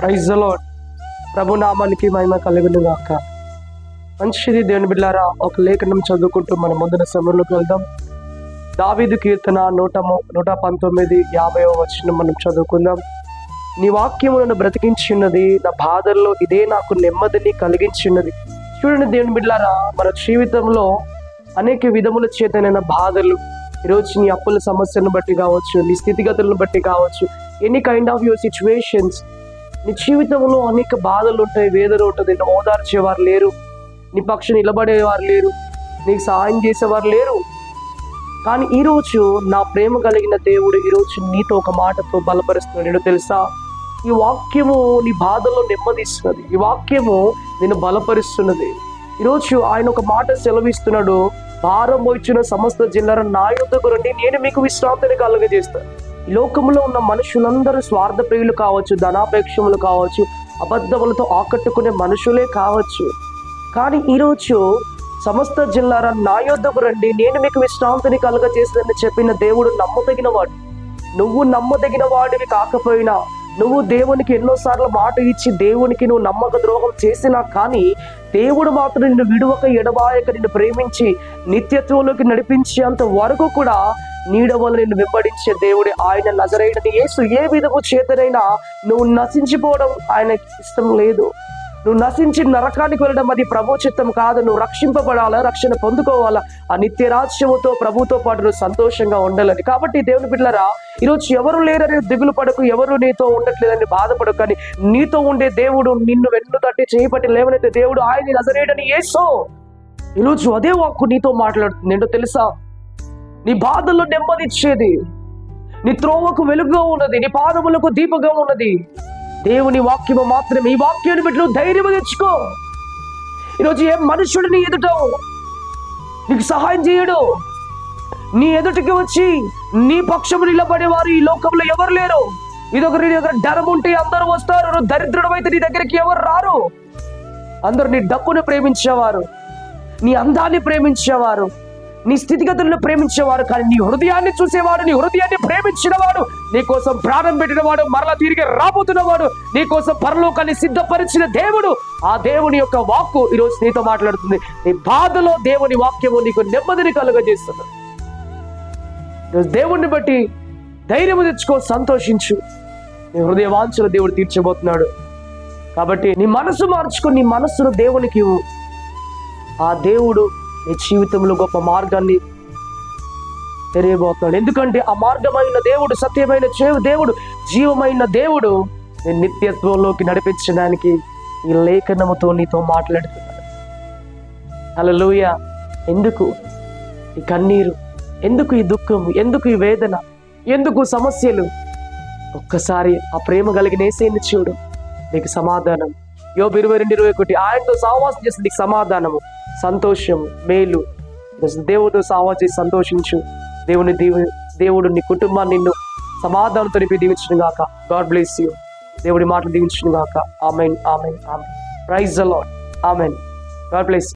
Praise lord ప్రభు నామానికి మహిమ కలుగును గాక. మంచిది దేవుని బిడ్డారా ఒక లేఖనం చదువుకుంటూ మన ముందున సమయంలోకి వెళ్దాం. దావీదు కీర్తన నూట నూట పంతొమ్మిది యాభై వచ్చిన మనం చదువుకుందాం. నీ వాక్యములను బ్రతికించున్నది నా బాధల్లో ఇదే నాకు నెమ్మదిని కలిగించున్నది చూడండి దేవుని బిడ్డారా మన జీవితంలో అనేక విధముల చేతనైన బాధలు ఈరోజు నీ అప్పుల సమస్యలను బట్టి కావచ్చు నీ స్థితిగతులను బట్టి కావచ్చు any kind of your situations నీ జీవితంలో అనేక బాధలు ఉంటాయి వేదన ఉంటుంది. నిన్ను ఓదార్చేవారు లేరు. నీ పక్షం నిలబడేవారు లేరు. నీకు సహాయం చేసేవారు లేరు. కానీ ఈరోజు నా ప్రేమ కలిగిన దేవుడు ఈరోజు నీతో ఒక మాటతో బలపరుస్తున్నాడు. నేను తెలుసా? ఈ వాక్యము నీ బాధలో నెమ్మదిస్తున్నది ఈ వాక్యము నిన్ను బలపరుస్తున్నది. ఈరోజు ఆయన ఒక మాట సెలవిస్తున్నాడు. భారం వచ్చిన సమస్త జిల్లాల నా యుద్ధకు రండి. నేను మీకు విశ్రాంతిని కలుగజేస్తాను. లోకంలో ఉన్న మనుషులందరూ స్వార్థ ప్రియులు కావచ్చు ధనాపేక్షములు కావచ్చు అబద్ధములతో ఆకట్టుకునే మనుషులే కావచ్చు. కానీ ఈరోజు సమస్త జిల్లాల నా యొద్దకు రండి నేను మీకు విశ్రాంతిని కలుగ చేసిందని చెప్పిన దేవుడు నమ్మదగిన వాడు నువ్వు నమ్మదగిన వాడివి కాకపోయినా నువ్వు దేవునికి ఎన్నోసార్లు మాట ఇచ్చి దేవునికి నువ్వు నమ్మక ద్రోహం చేసినా కానీ దేవుడు మాత్రం నిన్ను విడువక ఎడబాయక నిన్ను ప్రేమించి నిత్యత్వంలోకి నడిపించేంత వరకు కూడా నీడ వల్ల నిన్ను వెంబడించే దేవుడే. ఆయన నజరైనది యేసు ఏ విధము చేతనైనా నువ్వు నశించిపోవడం ఆయనకి ఇష్టం లేదు. నువ్వు నశించి నరకానికి వెళ్ళడం అది ప్రభు చిత్తం కాదు. నువ్వు రక్షింపబడాలా? రక్షణ పొందుకోవాలా? ఆ నిత్య రాజ్యముతో ప్రభుతో పాటు నువ్వు సంతోషంగా ఉండాలని. కాబట్టి దేవుని బిడ్డలరా ఈరోజు ఎవరు లేరని దిగులు పడకు ఎవరు నీతో ఉండట్లేదని బాధపడకు. కానీ నీతో ఉండే దేవుడు నిన్ను వెన్ను తట్టి చేయబట్టి లేవనైతే దేవుడు ఆయన నజరేడని ఏసో ఈరోజు అదే వాక్కు నీతో మాట్లాడుతుంది. ఏంటో తెలుసా? నీ బాధల్లో నెమ్మదిచ్చేది నీ త్రోవకు వెలుగుగా ఉన్నది. నీ పాదములకు దీపంగా ఉన్నది. దేవుని వాక్యము మాత్రమే. ఈ వాక్యాన్ని పెట్టి నువ్వు ధైర్యం తెచ్చుకో. ఈరోజు ఏ మనుషుడిని ఎదుట నీకు సహాయం చేయడు. నీ ఎదుటికి వచ్చి నీ పక్షము నిలబడేవారు ఈ లోకంలో ఎవరు లేరు. ఇదొకరి నీ దగ్గర ధనం ఉంటే అందరూ వస్తారు. నువ్వు దరిద్రుడు అయితే నీ దగ్గరికి ఎవరు రారు. అందరు నీ డబ్బును ప్రేమించేవారు. నీ అందాన్ని ప్రేమించేవారు. నీ స్థితిగతులను ప్రేమించేవాడు కానీ నీ హృదయాన్ని చూసేవాడు నీ హృదయాన్ని ప్రేమించినవాడు నీ కోసం ప్రాణం పెట్టినవాడు మరలా తిరిగి రాబోతున్నవాడు నీ కోసం పరలోకాన్ని సిద్ధపరిచిన దేవుడు ఆ దేవుని యొక్క వాక్కు ఈరోజు నీతో మాట్లాడుతుంది. నీ బాధలో దేవుని వాక్యము నీకు నెమ్మదిని కలుగజేస్తుంది. దేవుణ్ణి బట్టి ధైర్యం తెచ్చుకో సంతోషించు. నీ హృదయ వాంఛలు దేవుడు తీర్చబోతున్నాడు. కాబట్టి నీ మనసు మార్చుకుని నీ మనస్సును దేవునికి ఇవ్వు. ఆ దేవుడు నీ జీవితంలో గొప్ప మార్గాన్ని తెలియబోతున్నాడు ఎందుకంటే ఆ మార్గమైన దేవుడు సత్యమైన చే- దేవుడు జీవమైన దేవుడు నేను నిత్యత్వంలోకి నడిపించడానికి ఈ లేఖనముతో నీతో మాట్లాడుతున్నాడు. లూయ ఎందుకు ఈ కన్నీరు? ఎందుకు ఈ దుఃఖం? ఎందుకు ఈ వేదన? ఎందుకు సమస్యలు? ఒక్కసారి ఆ ప్రేమ కలిగిన ఏసేని చూడు. నీకు సమాధానం. యోబు ఇరవై రెండు ఇరవై ఒకటి. ఆయనతో సహవాసం చేసి నీకు సమాధానము. సంతోషం మేలు. దేవుడు దేవుడితో సంతోషించు. దేవుని దీవు దేవుడు నీ కుటుంబాన్ని నిన్ను సమాధానంతో నిపి దీవించును గాక. God bless you. దేవుడి మాటలు దీవించును గాక. Amen amen amen. Praise a lot amen. God bless